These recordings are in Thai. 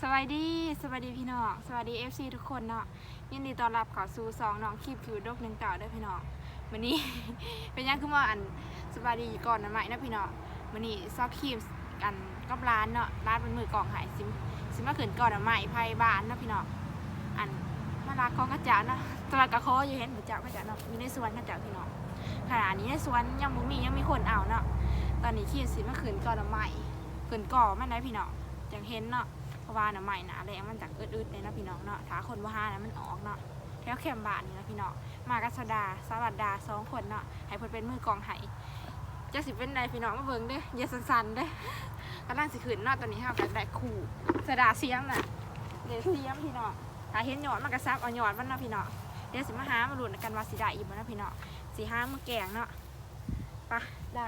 สวัสดีสวัสดีพี่น้องสวัสดี FC ทุกคนเนาะยินดีต้อนรับเข้าสู่สองน้องคลิปผิวดกหนึ่งเก่าด้วยพี่น้องวันนี้ เป็นยังคือมาอันสวัสดีก่อนนะใหม่นะพี่น้องวันนี้ซอกครีมกันกับร้านเนาะร้านเป็นมือกล่องหายซิมซิมมาขืนก่อนนะใหม่ไพ่บ้านนะพี่น้องอันมารักของกระจาเนาะตลาดกระโคอยู่เห็นกระจากระจาเนาะอยู่ในสวนกระจากพี่น้องขณะนี้ในสวนยังบ่มียังมีคนเอาเนาะตอนนี้ครีมซิมมาขืนก่อนนะใหม่ขืนก่อมันได้พี่น้องจังเห็นเนาะ ว่าน้ำใหม่หนาแรงมันจากอืดๆเลยนะพี่น้องเนาะถ้าคนว่าห้านะมันออกเนาะแถวแคมบานนี่นะพี่น้องมากัสดาสวัสดาสองคนเนาะให้เพิ่นเป็นมือกองไห้จะสิเป็นใดพี่น้องมาเบิ่งเด้ออย่าสั่นๆเด้อกำลังสิขึ้นเนาะตอนนี้เฮากันได้คู่สดาเสียมน่ะเดี๋ยวเสียมพี่น้องถ้าเห็นยอดมันก็ซับเอายอดมันเนาะพี่น้องเดี๋ยวสิมาหามาลุ้นกันว่าสิได้อีกบ่เนาะพี่น้องสิหามือแกงเนาะไปะได้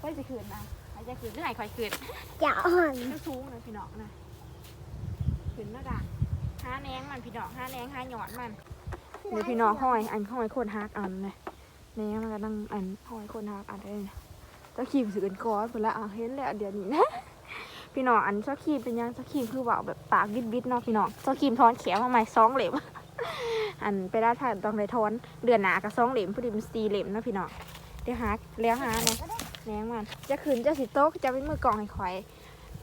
ไปสิขึ้นนะให้จะขึ้นหรือให้ข่อยขึ้นอย่าอ่อนมันสูงเลยพี่น้องนะ ขึ้นแล้วด่ะห้าแนงมันพี่น้องห้าแนงห้าหยอดมันเดี๋ยวพี่น้องห้อยอันห้อยโคนฮักอันเลยแนงมันก็นั่งอันห้อยโคนฮักอันเลยนะตะขีมสือกันก้อนเพิ่นละอะเห็นแล้วเดี๋ยวนี้นะพี่น้องอันซอครีมเป็นยังซอครีมคือว่าแบบปากบิดบิดเนาะพี่น้องซอครีมทอนแขวมาใหม่สองเหล่มอันไปได้ถ่ายต้องได้ทอนเดือนหนากับสองเหล่มพอดีมันสีเหล่มเนาะพี่น้องเดี๋ยวหาแล้วหาเนี่ยแหนงมันจะขืนจะสิโต๊ะจะเป็นมือกล่องให้ข่อย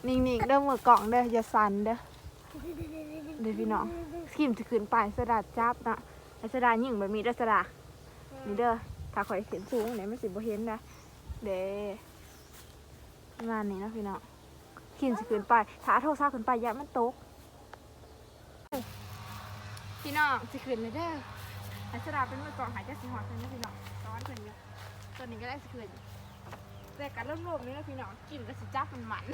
นิ่งๆเด้อมือกล่องเด้ออย่าสั่นเด้อ เด้อพี่น้องสกิมจะขึ้นไปสะดาจับนะไอ้สะดายิ่งแบบมีด้สะดานี่เด้อถ้าข่อยเห็นสูงเนี่ยมันสิบ่เห็นนะเด้ประมาณนี้นะพี่น้องสกิมจะขึ้นไปถ้าโทรศัพท์ขึ้นไปย่ามันตก พี่น้องจะขึ้นเลยเด้อไอ้สะดาเป็นมือกองหายใจสิหอดเพิ่นเด้อพี่น้องตอนเพิ่นอยู่ตอนนี้ก็ได้สิขึ้นแต่การรวมๆนี่นะพี่น้องกินก็สิจับมันหมัน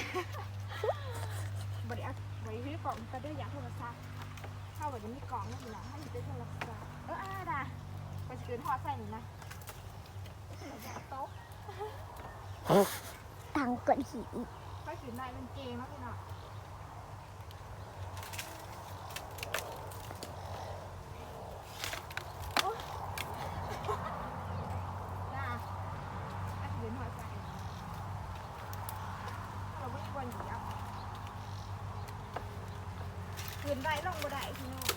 บริอัดบริที่กล่องก็ได้อยางโทรศัพท์เข้าไปจะมีกล่องนี่นะให้อยู่ในโทรศัพท์เอออ่าด่าไปสกืนทอดใส่นี่นะโต๊ะตังกดหินไปสกืนได้เป็นเกมแล้วพี่น้องโอ๊ยด่าไปสกืนทอดใส่เราไม่ควรเหยียบคืน ได้ลงบ่ได้พี่น้อง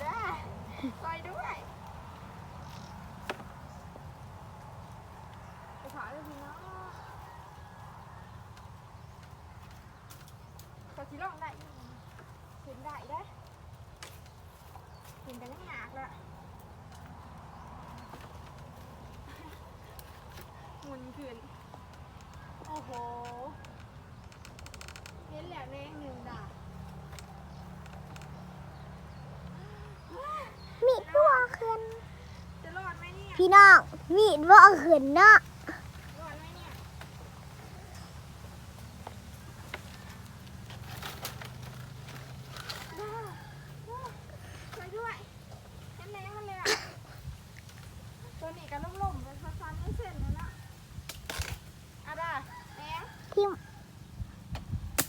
ได้ไปด้วยไปขอเลยพี่น้องก็สิลองได้อยู่ขึ้นได้ได้อขึ้นกันยังหนักละหมุนขึ้นโอ้โหเห็นแล้วแรงหนึ่งด่ามีดว่าขึ้นจะรอดไหมเนี่ยพี่น้องมีดว่าขึ้นเนาะ รอดไหมเนี่ยว้าวว้าวช่วยด้วยเห็นแรงมันเลยอะ ตัวนี้ก็ล่มๆเป็นฟันๆไม่เส้นเลยนะอะได้แรง ที่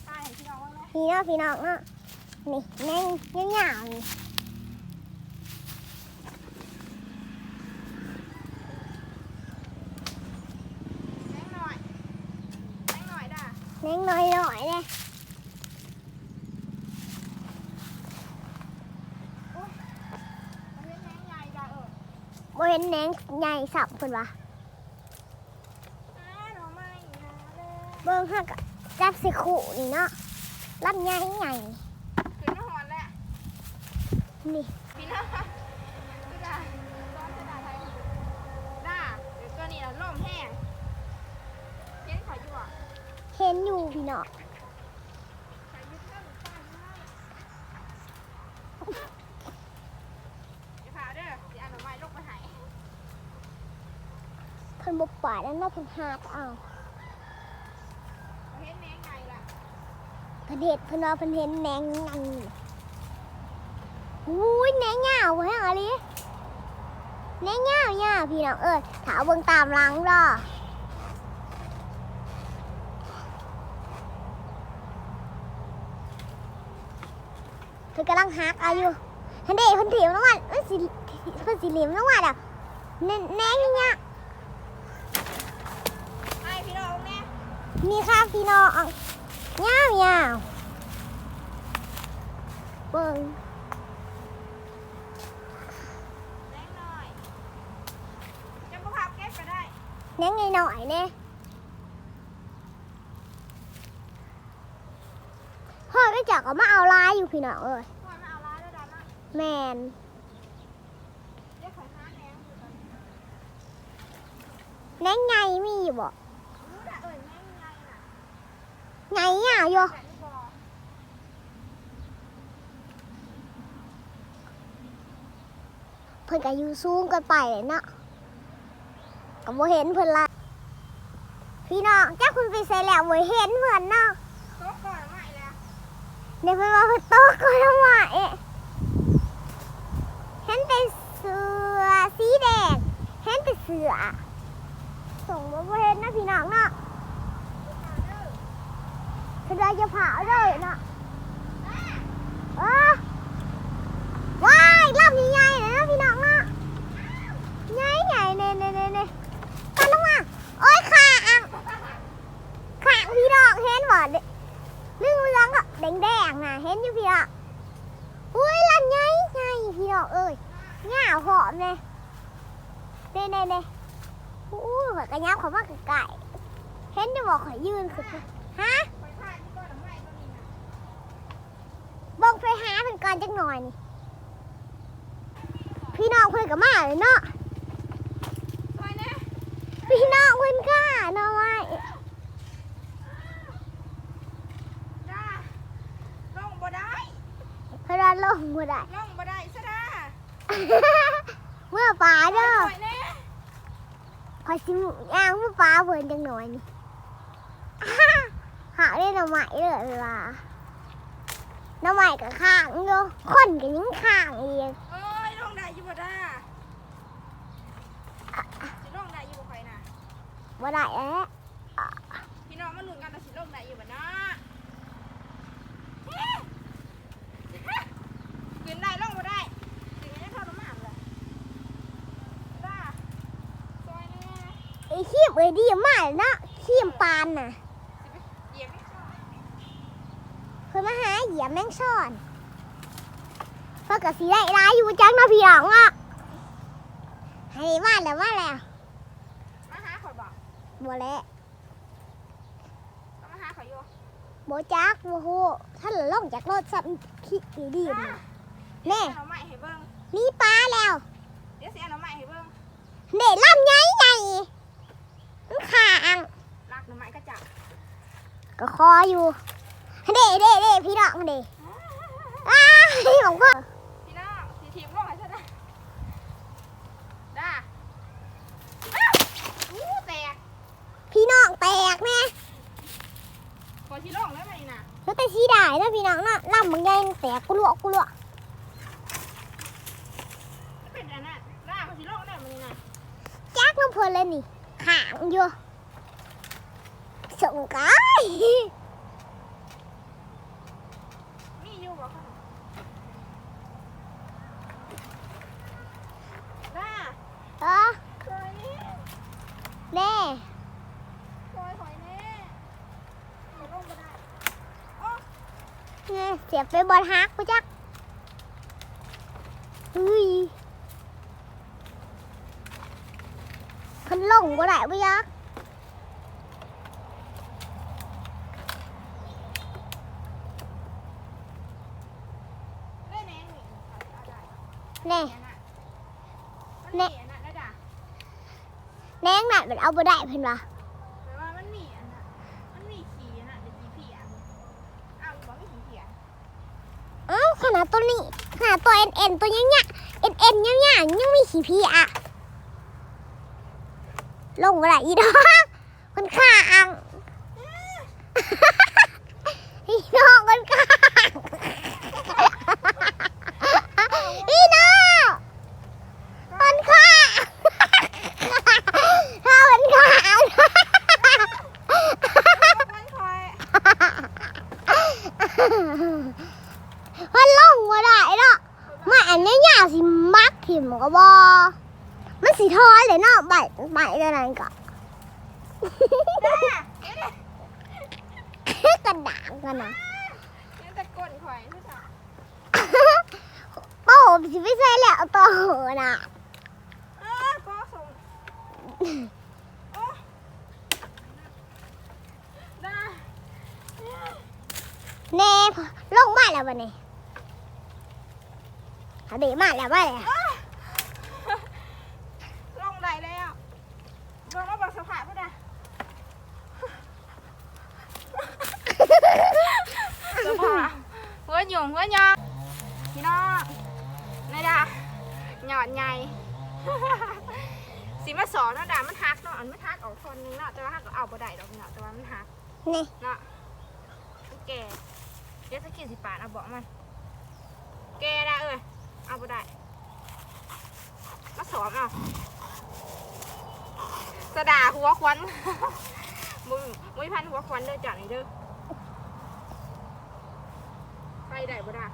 ตายเห็ นพี่น้องว่าไหมพี่น้องพี่น้องเนาะนี่แน่งยาวๆนี่แรงหน่อยแรงหน่อยด่าแน่งน้อยๆเลยมันเป็นแรงใหญ่ด่าเออบ่เห็นแน่งใหญ่สับเพิ่นวะอ้าหน่อไม้นะเลยเบิ่งฮักอะจับสิขู่นี่เนาะ ลำใหญ่ใหญ่ขึ้นมาหอนแล้วนี่พี่น้องพี่ด่าซ้อนจะด่าไทยด่าเดี๋ยวตัวนี้เราล่มแห้งเห็นขออยู่อะเห็นอยู่พี่น้องขออยู่เพิ่มป้าให้อย่าพาเด้อสิเอาหน่อไม้ลงไปใหายเพิ่นบ่ปาดแล้วเนาะเพิ่นหาดเอา เห็นแมงไงล่ะ เพิ่ นเฮ็ดเพิ่นว่าเพิ่นเห็นแหนงใหญ่อุ้ยแหนงยาวเว้ยอะไรแหนงยาวยาพี่น้องเอ้ยถาเบิ่งตามหลังเด้อเพิ่นกำลังหักอายุฮันเดเพิ่นถีบลงมาเอ้ยสิเพิ่นสิเหลี่ยมลงมาแล้วแน่แน่งเนี่ยไอพี่น้องนี่ค่ะพี่น้อง ยาวยาวเบิ่งแรงหน่อยจะมาพับเก็บก็ได้เน้นไงหน่อยเน่พ่อก็จักก็มาเอาลายอยู่พี่น้องเอ้ยพอมาเอาร้านแล้วดานแมนเดี๋ยวขอหาแหนงอยู่ก่อนแน้นไงมีอยู่บ่ รู้ละเอ้ยแหนงไงน่ะ ไงยาวอยู่แต่นี่บอกเพิ่นก็อยู่สูงกันไปเลยเนาะก็บ่เห็นเพิ่นละพี่น้องจ้าคุณไปใส่แล้วบ่เห็นเพิ่นเนาะต๊ะก่อนใหม่ล้วเดี๋ยวเพิ่นว่าเพิ่นโตก็ทำไมเห็นแต่เสือสีแดงเห็นแต่เสือส่งมาบ่เห็นนะพี่น้องเนาะ เพิ่นว่าจะเผาเลยเนาะเออว้ายลำใหญ่เลยนะพี่น้องเนาะใหญ่ๆเน่ๆๆๆตอนลงมาโอ้ยขาอะขาพี่น้องเห็นบ่เด้เรื่องเรื่องอะแดงแดงๆนะเห็นอยู่พี่อะอุ้ยลันไงไงพี่ดอกเอ้ยง่าหอมเลยเน่เน่เน่อู้ยข่อยกระยับเขามากไก่เห็นจะบอกขอยืนขึ้นมาฮะ ไปถ่ายที่ก้อนใหม่ตัวนี้น่ะ บงไป หาเพิ่นก่อนจักหน่อยนี่พี่น้องเพิ่นกับมาเลยเนาะซอยนะพี่น้องเพิ่นกล้าเนาะว่าจ้าลงบ่ได้เพิ่นว่าลงบ่ได้ลงบ่ได้ซะด้าเมื่อป่าเด้อซอยแน่ขอยสิย่างมือปลาเพิ่นจังหน่อยนี่หาได้หน่อไม้เลยเวลา หน่อไม้กับข้างอยู่คนก็ยังข้างอีกเอ้ยลงได้อยู่บ่ด้าสิลงได้อยู่บ่ค่อยน่ะบ่ได้แล้วพี่น้องมาลุ้นกันว่าสิลงได้อยู่บ่เนาะขึ้นได้ลงบ่ได้ถึงจะเข้าน้ำมันเลยจ้าซอยแน่ไอ้ขี้มเอ้ยดีมากเลยเนาะขี้มปานน่ะ เหยียบไม่เข้า เพิ่น มาหาเหยียบแมงซ่อนเพิ่นก็สิได้ร้ายอยู่จังเนาะพี่น้องอะให้ว่าแล้วว่าแล้วมาหาข่อยบอกบ่แล้วต้องมาหาข่อยอยู่บ่จักบ่ฮู้ท่านละลงจากรถซ้ำขี้ดีๆน่ะแน่เอาหน่อไม้ให้เบิ่งมีปลาแล้วเดี๋ยวสิเอาหน่อไม้ให้เบิ่งเด็ลำใหญ่ใหญ่มันขาอังรักหน่อไม้ก็จับก็คออยู่ เด็เด็เด็พี่น้องเด็อ้าวพี่ของพ่อพี่น้องสีทีมลงให้ฉันนะด้าอ้าวอู้แตกพี่น้องแตกแม่ขอที่ลงแล้วไหมน่ะแล้วแต่ชี้ได้นะพี่น้องเนาะลำมันใหญ่แตกกุลวกกุลวกเป็นอันนั้นด้าขอที่ลงแล้วมันน่ะจักน้ำเพลินเลยนี่ขางอยู่ส่งกาย มีอยู่บ่คะด้า เออ ซอยนี่ แน่ ซอยหอยแน่ขอลงก็ได้ เนี่ยเสียบไปบอลฮักปะจักเฮ้ยเพันลงบ่ได้ปะจักได้แน่หนิเอาได้แน่อันน่ะมันมีอันนั้นได้ด่าแนงหนัดมันเอาบ่ได้เพิ่นวะ แปลว่ามันมีอันน่ะมันมีขีอันน่ะเป็นขีเพียอ้าวบอกมีขีเพีย เอ้าขนาดตัวนี้ขนาดตัวเอ็ นเอ็นตัวยังเนี่ยเอ็นเอ็นยังเนี่ยยังมีขี้พีอะลงอะไรอีดอกมันฆ่าอัง พี่น้องมันฆ่าพี่น้องมันฆ่าถ้ามันฆ่าอัง มันคอย มันลงมาได้เนาะมาอันนี้ยาสิมักถิ่มก็บอมันสีทอยเลยเนาะใบใบเท่านั้นก็ ด้าเดี๋ยวดิ กันนะ นี่แต่ก้นข่อยผู้สาว โป้ สิไม่ใช่แล้วต่อน่ะอ้าก็ส่งโอ้ได้เน่ลงมาแล้ววันนี้เขาดีมาแล้วมาแล้ว ลงได้แล้วลงมาบอกสภาพก็ได้สภาพหัวหยุ่งหัวหยองพี่น้องนาย ดาหยอดใหญ่สิมาสอนเนาะดามันหักเนาะอันมันหักออกคนนึงเนาะแต่ว่าหักก็เอาบ่ได้ดอกเนาะแต่ว่ามันหักนี่เนาะมันแก่เดี๋ยวจะกินสิปาดเอาบอกมัน แก่ได้เอ้ยเอาบ่ได้มาสอนเอาสะดาหัวควันมุ้ยมุ้ยพันหัวควันเด้อจัดนี่เด้อไปได้บ่ได้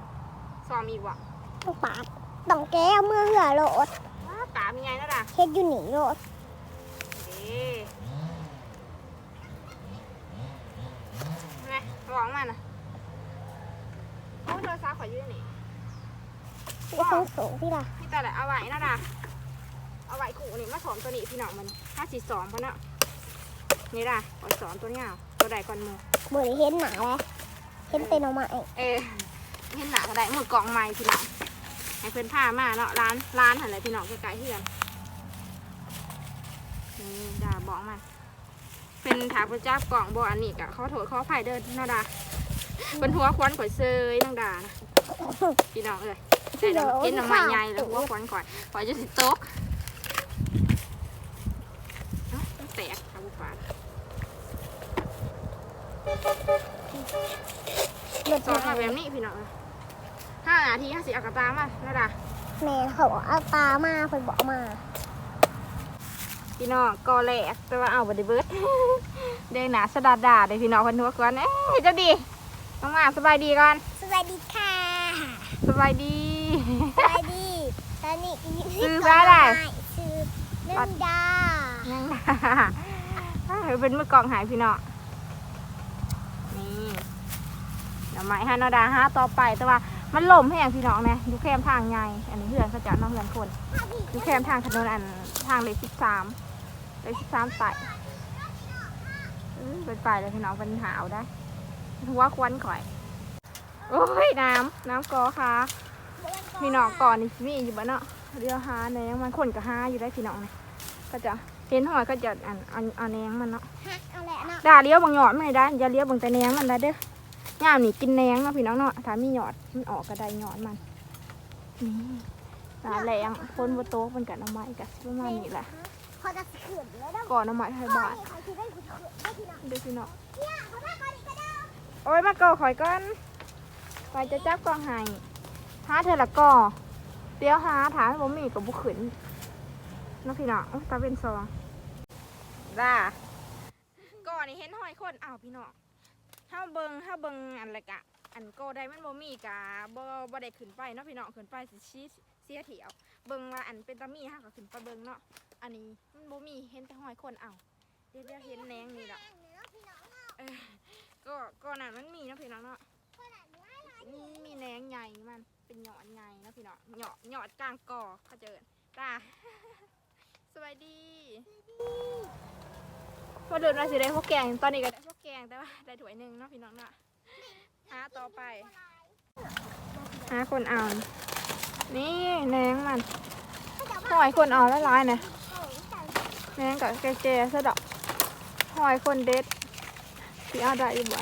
ซ้อมอีกวะต้องปาด ต้องแก้วเมื่อเหลือโหลดว้าตามีไงนะด่ะเฮ็ดอยู่หนีโหลดเด้ไงร้องมันอะโอ้ยโทรศัพท์ขอยืนนี่ไม่ต้องสูงพี่ล่ะพี่แต่ละเอาไว้นะด่ะเอาไว้ขู่นี่มาสอนตัวนี้พี่น้องมันห้าสี่สองพะเนาะนี่ด่ะขอสอนตัวเนี้ยเอาตัวใดก่อนหมูบริเห็นหนาเลยเห็นเต็นออกมาไอ้เออเห็นหนาก็ได้หมือกล่องไม้พี่น้อง ให้เพื่อนพามาเนาะร้านร้านหันเลยพี่น้องใกล้ๆเฮือนนี่ด่าบอกมันเป็นถาประจับกล่องบออันนี้กะเขาโถดเขาไผ่เดินนาดาเป็นหัวควันข่อยเซยนางดานะพี่น้องเอ้ยแต่น้ำเห็นน้ำไม้ใหญ่แล้วหัวควันข่อยข่อยจะสิโต๊กเอ้ามันแตกเอาบุปผาเลือดสอนมาแบบนี้พี่น้องเอ้ย ห้านาทีห้าสิบอากาตามานาดาแม่เขาบอกเอาตามาเพิ่นบอกมา พี่น้องกอแหลกแต่ว่าเอาบัดเบิดเด้งหนาสะดาดดาเลยพี่น้องคนทัวก่อนเอ้ยเจ้าดีน้องหมาสบายดีก่อนสวัสดีค่ะสบายดี สวัสดีตอนนี้ซื้อซะได้ซื้อนึ่งดานั่งหนาเฮ้ยเป็นมือกล่องหายพี่น้องนี่เดี๋ยวไม้ฮานาดาห้าต่อไปแต่ว่า มันล่มให้อย่างพี่น้องนะอยู่แคมทางไงอันนี้เพื่อนเขาจะน้องเพื่อนคนอยู่แคมทางถนนอันทางเลขสิบสามเลขสิบสามไต่อื้อเป็นไปเลยพี่น้องเป็นหาวได้หัวควันข่อย โอ้ยน้ำน้ำกอค่ะพี่น้องก่อนนี่มีอยู่บ้านเนาะเรือหาแหนงมันคนก็หาอยู่ได้พี่น้องเนี่ยก็จะเห็นหอยก็จะอันอันอันแหนงมันเนาะฮักเอาแหละเนาะด่าเลี้ยวบางหยอดไม่ได้อย่าเลี้ยวบางแต่แหนงมันได้เด้อ ย่ามนี่กินแหนงเนาะพี่น้องเนาะถ้ามีหยอดมันออกก็ได้หยอดมันนี่ตาแหลงคนบนโต๊ะมันกับน้ำไม้กับประมาณนี้แหละพอจะขึ้นแล้วเนาะก่อนน้ำไม้ไทยบาทเขาคิดได้คุณขึ้นได้พี่น้องเด้อพี่น้องเนี่ยเขาได้ก่อนอีกก็ได้โอ้ยมาก่อข่อยก่อนไปจะจับกองไห้หาเธอละก่อเดี๋ยวหาถามบ่มีกับบุขึ้นเน้องพี่น้องอุ๊ยตาเป็นซองด่าก่อนี่เห็นหอยคนอ้าวพี่น้อง ถ้าเบิงถ้าเบิงอันละกะ อันโกได้มันบ่มีกะบ่บ่ได้ขึ้นไปเนาะพี่น้องขึ้นไปสิชี้เสียเถียวเบิงว่าอันเป็นตามีฮะก็ขึ้นไปเบิงเนาะอันนี้มันบ่มีเห็นแต่หอยคนอ้าวเดี๋ยวเดี๋ยวเห็นแหนงนี่ละพี่น้องเนาะเออก็ก็นั่นมันมีเนาะพี่น้องเนาะขนาดนี้ให้หลายมีมีแหนงใหญ่มันเป็นหยอดใหญ่เนาะพี่น้องหยอดหยอดกลางกอเขาเจอตาสวัสดีมาเดินมาสิได้พวกแกงตอนนี้ก็ได้พวก แกงแต่ว่าได้ถ้วยหนึ่งเนาะพี่น้องเนาะหาต่อไปหาคนเอานี่แหนงมันหอยคนเอาละลายๆเนี่ยแหนงกับแกแจซะดอกหอยคนเด็ดสีเอาได้อยู่บ่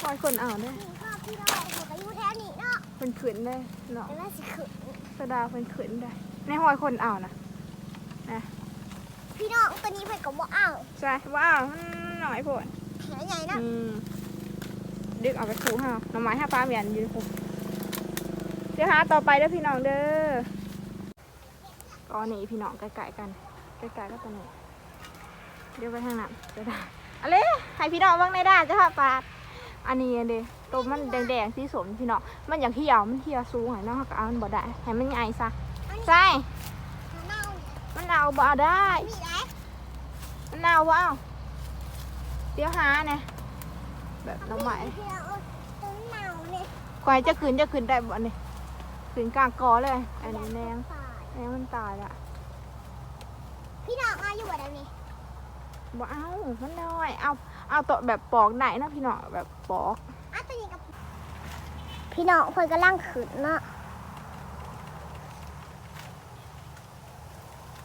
คอยคนเอาได้นี่พ่อพี่น้องเขาไปอยู่แถวนี้เนาะเป็นขืนได้เนาะเดี๋ยวน่าสิขึ้นสดาเป็นขืนได้ในหอยคนเอานะ พี่น้องตัวนี้เพิ่นก็บ่เอาใช่ว้าวมันหน่อยผลแถวใหญ่เนาะอืมดึกเอาไปคูห้าหน่อไม้ห้าปลาเหมียนอยู่ในคูเดี๋ยวหาต่อไปเด้อพี่น้องเด้อก็นี่พี่น้องใกล้ๆกันใกล้ๆก็ตัวนี้เดี๋ยวไปทางนั้นจะได้อะไรให้พี่น้องบ้างในด้าจะพาปาดอันนี้เด้ตัวมันแดงๆสีสมพี่น้องมันอยากเหี่ยวมันเหี่ยวสูงให้น้องเขาก็เอามันบ่ได้ให้มันใหญ่ซะใช่เน่า มันเอาบ่เอาได้มีไหมมันเอาบ่เอาเดี๋ยวหาเนี่ยแบบน้ำใหม่พี่น้องเอ้ยต้นหนาวเนี่ยควายจะขืนจะขืนได้บ่เนี่ยขืนกลางกอเลย อันนี้แนงตายแนงมันตายละพี่น้องเอาอยู่บ่ได้นี่บ่เอามันน้อย เอา เอาตัวแบบปอกไหนนะพี่น้องแบบปอกอะตัวนี้กับพี่น้องเพิ่นกำลังขึ้นเนาะ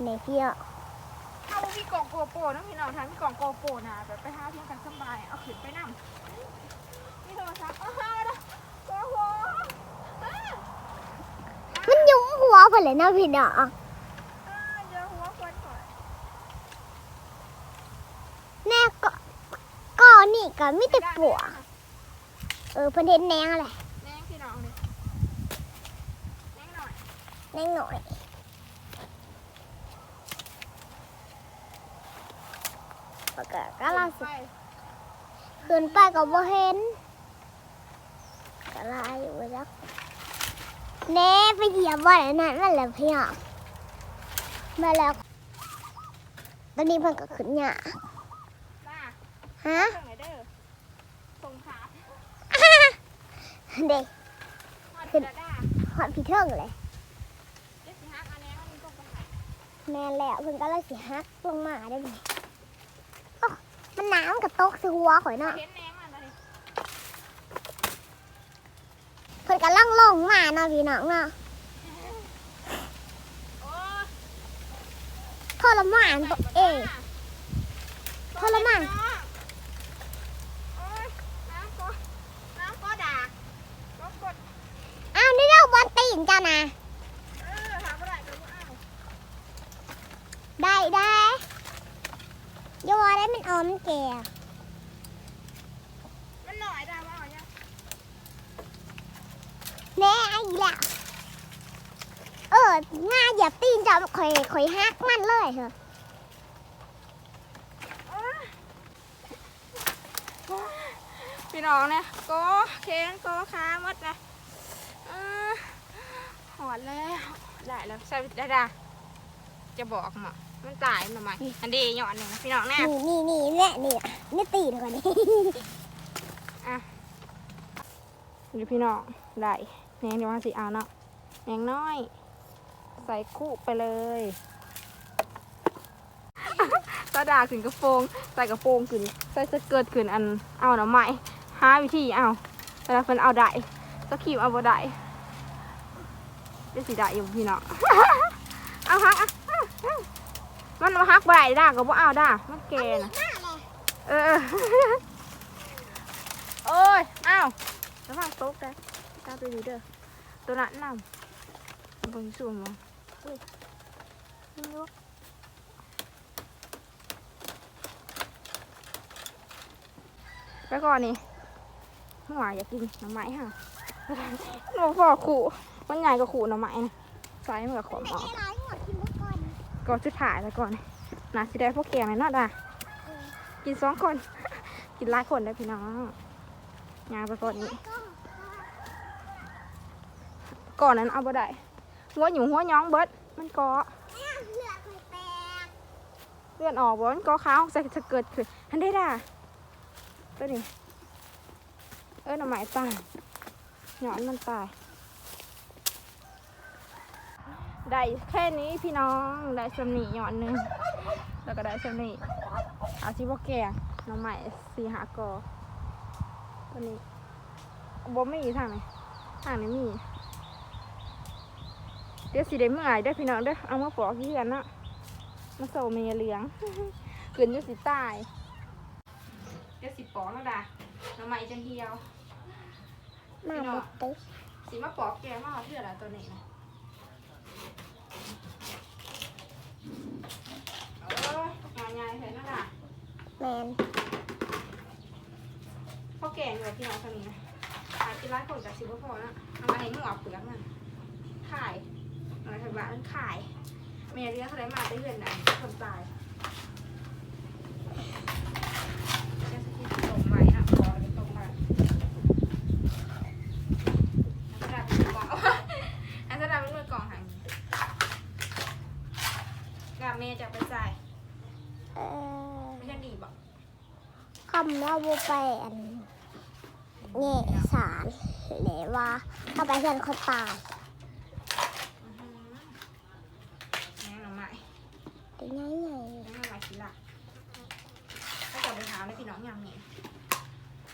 นี่พี่น้องเอาพี่กล่องโกโปรนะพี่น้องทานพี่กล่องโกโปรนะแบบไปหาเพียงกันสบายเอาขืนไปนั่งนี่โทรศัพท์อ้าวนะโอ้โหอ้าวมันยุ้มหัวเพิ่นเลยเนาะพี่น้องอ้าวเจอหัวคนก่อนแน่ก็ก็นี่ก็มีแต่ปวกเออเพิ่นเห็นแนงอะไรแนงพี่น้องเลยแนงหน่อยแนงหน่อยแล้ว ก็กำลังสิไปขึ้นไปก็บ่เห็นก็ลายอยู่จักแน่ไปเหยียบบ่ได้นั่นนั่นแหละพี่น้องมาแล้ว ตอนนี้เพิ่นก็ขึ้นหญ้าจ้าฮะเรื่องไหนเด้อส่งขาเด็กฮอดพิดาดาหอดพี่เทิงเลยเด็กสิฮักอันนี้มันต้องไปหาแม่นแล้วเพิ่นก็เลยสิฮักลงมาได้ไหมโอ้ มันหนาวมันกับตกใส่หัวข่อยเนาะเห็นแนงมันเลยเพิ่นก็ล่องลงมาเนาะพี่น้องเนาะโอ้ทรมานตัวเองทรมานโอ้ยน้ำก็น้ำก็ด่าก็กดอ้าวนี่เราบอลตีนเจ้านะ เออหาบ่ได้ก็บ่เอา ได้ได้อยั ว้มันออมมันแก่มันหน่อยดาว่าเอเนี่ยแน่ไอ้อีแล้วเออง่าเหยียบตีนจ้าข่อยข่อยฮักมันเลยเหรอพี่น้องเนี่ยก็เค้งก็ค้าหมดนะหอดแล้วได้แล้วใส่ได้ดาจะบอกหมอ มันตายมาใหม่อันดีหย่อนหนึ่งนะพี่น้องเนี่ยนี่นี่นี่แน่นี่อะนี่ตีนก่อนนี่อยู่พี่น้องได้แหนงเดี๋ยวมาสิเอาเนาะแหนงน้อย ใส่คู่ไปเลยตาดาขึ้นกระโปรงใส่กระโปรงขึ้นใส่สเกิร์ตขึ้นอันเอาหน่อไม้หาวิธีเอาแต่ละคนเอาได้สกีบเอาบ่ได้ได้สิได้อยู่พี่น้องเอาฮักอะ มันมาฮักบ่ได้ด่าก็บ่เอาด่ามันแก่นะเออ โอ้ยอ้าวระวังตกได้ตาตัวนี้เด้อตัวนั้นนำเบิ่งสูงมั้งอุ้ยมันยกไปก่อนนี่หัวอยากกินหน่อไม้ค่ะหนูพอขู่มันใหญ่กว่าขู่หน่อไม้นะไซส์มันกับขมออกร้อยหัวกินมุกก่อน ก่อนชุดถ่ายแล้วก่อนน่าสิได้พวกแกงเลยเนาะด่ากินสองคน กินหลายคนได้พี่น้องงานไปก่อนนี้ ก่อนนั้นเอาบ่ได้หัวหยูหัวย้องเบิดมันกอเลือดเลื่อนออกบ่มันกอขาวใส่จะเกิดขึ้นทันได้ด่าตัวนี้ เออหน่อไม้ตายหยอนมันตาย ได้แค่นี้พี่น้องได้สำนีหยอนหนึงแล้วก็ได้สำนีเอาชิบแกงหน่อไม้สี่หากอตัวนี้บ่มีทางไหนทางนี้มีเดี๋ยวสิได้เมื่อยได้อพี่น้องเด้อเอามาปอกที่กันเนาะมาโซเมียเลี้ยงเกินอยู่สิตายเดี๋ยวสิปอกแล้วด่าหน่อไม้จังเดียวมาหมดตึ๊สิมาปอกแกงมาเอาเพื่ออะไรตัวนี้นะเอองาน ใหญ่เห็นแล้วด่าแมนพ่อแกงเลยพี่น้องตัวนี้นะขายกินร้านคนกับสิบพอนะเอามาให้หมูเอาเปลือกมันขายเอาไปทำบ้านขายเมียเลี้ยงเขาได้มาได้เงินนะคนตายเดี๋ยวสิตรงไว้นะขอเลยตรงไว้อันสดาเป็นมือกล่องอันสดาเป็นมือกล่องหางกับเมียจะไปใส่ เออ ไม่ใช่ดีบอก ข คำว่า โบไปอันแง่สารหรือว่าเอาไปเพื่อนคนตายแม่หน่อไม้เป็นไงไงแม่หน่อไม้สีหลักถ้าจะไปหาในพี่น้องยำนี่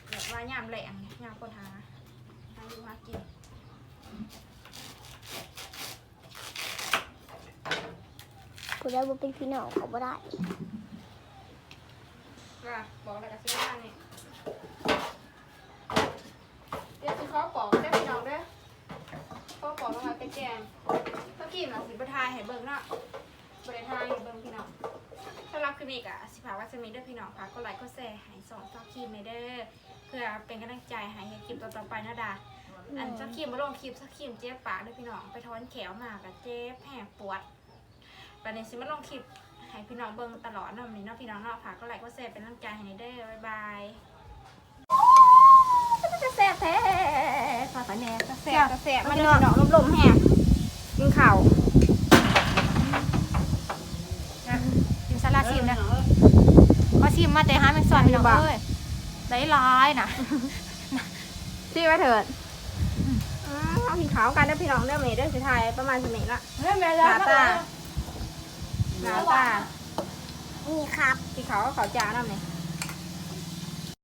แบบว่ายำแหลงยำคนหาหาอยู่หากินกูได้บ่เป็นพี่น้องก็บ่ได้ว่าบอกอะไรกับซื้อมานี่เดี๋ยวซื้อข้าวปอกได้พี่น้องเด้อข้าวปอกลงมาเป็นแกงเมื่อกี้น่ะสิบทายให้เบิ่งเนาะบริ ทายเบิ่งพี่น้องสำหรับคลิปนี้กะสิพาว่าจะมีเด้อพี่น้องฝากกดไลค์กดแชร์ให้สองเจ้าครีมในเด้อเพื่อเป็นกำลังใจให้เฮ็ดคลิปต่อๆไปนะดาอันเจ้าครีมมาลงคลิปเจ้าครีมเจ็บปากเด้อพี่น้องไปถอนแขวมากับเจ็บแผลปวดบัดนี้สิมาลงคลิปให้พี่น้องเบิ่งตลอดเนาะมื้อนี้เนาะพี่น้องเนาะฝากกดไลค์กดแชร์เป็นกำลังใจให้ในเด้อบ๊ายบายจะแซ่บแท้ฝากแน่กระแสกระแสมาเด้อพี่น้องลมๆแห้งกินข้าว กินสลัดชิมนะมา ชิมมาแต่หาไม่สอนพี่น้องเอ้ยได้ร้ายนะที่ไว้เถิดอ้าวเอากินข้าวกันเด้อพี่น้องเด้อมื้อนี้เด้อสิถ่ายประมาณสินี้ละเรื่องแม่หแล้วน้าตาหน้าตานี่ครับที่เขาก็เขาจานเอาไหม